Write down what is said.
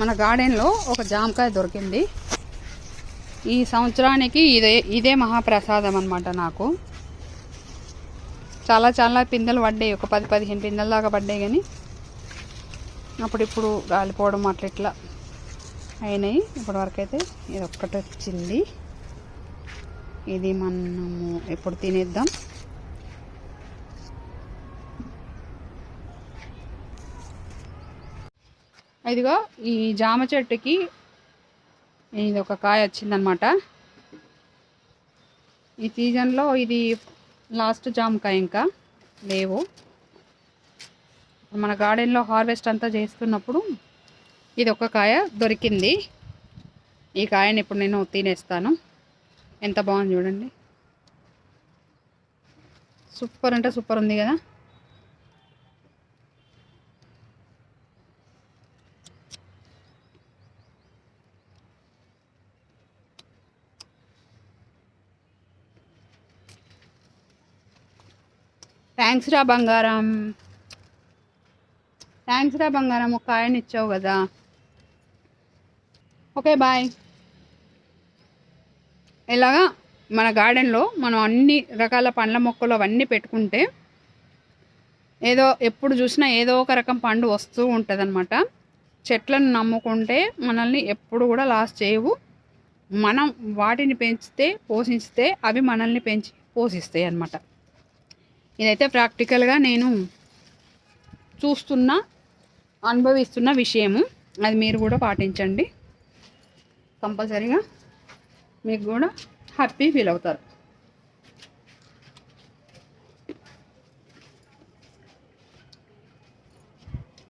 మన గార్డెన్లో ఒక జామకాయ దొరికింది. ఈ సంవత్సరానికి ఇదే ఇదే మహాప్రసాదం అనమాట నాకు. చాలా చాలా పిందెలు పడ్డాయి. ఒక పది పదిహేను పిందెల దాకా పడ్డాయి కానీ అప్పుడు ఇప్పుడు రాలిపోవడం అట్లా ఇట్లా అయినాయి. ఇప్పటి వరకు అయితే ఇది ఒక్కటి వచ్చింది ఇది మనము ఎప్పుడు తినేద్దాం. ఇదిగో ఈ జామ చెట్టుకి ఇది ఒక కాయ వచ్చిందనమాట. ఈ సీజన్లో ఇది లాస్ట్ జామకాయ ఇంకా లేవు. మన గార్డెన్లో హార్వెస్ట్ అంతా చేస్తున్నప్పుడు ఇది ఒక కాయ దొరికింది. ఈ కాయని ఇప్పుడు నేను తినేస్తాను. ఎంత బాగుంది చూడండి. సూపర్ అంటే సూపర్ ఉంది కదా? థ్యాంక్స్ రా బంగారం. థ్యాంక్స్ రా బంగారం ఒక కాయని ఇచ్చావు కదా. ఓకే బాయ్ ఇలాగా మన గార్డెన్లో మనం అన్ని రకాల పండ్ల మొక్కలు అవన్నీ పెట్టుకుంటే ఏదో ఎప్పుడు చూసినా ఏదో ఒక రకం పండు వస్తూ ఉంటుంది చెట్లను నమ్ముకుంటే మనల్ని ఎప్పుడు కూడా లాస్ చేయవు. మనం వాటిని పెంచితే పోషిస్తే అవి మనల్ని పెంచి పోషిస్తాయి అన్నమాట ఇదైతే ప్రాక్టికల్గా నేను చూస్తున్న అనుభవిస్తున్న విషయము. అది మీరు కూడా పాటించండి. కంపల్సరీగా మీకు కూడా హ్యాపీ ఫీల్ అవుతారు.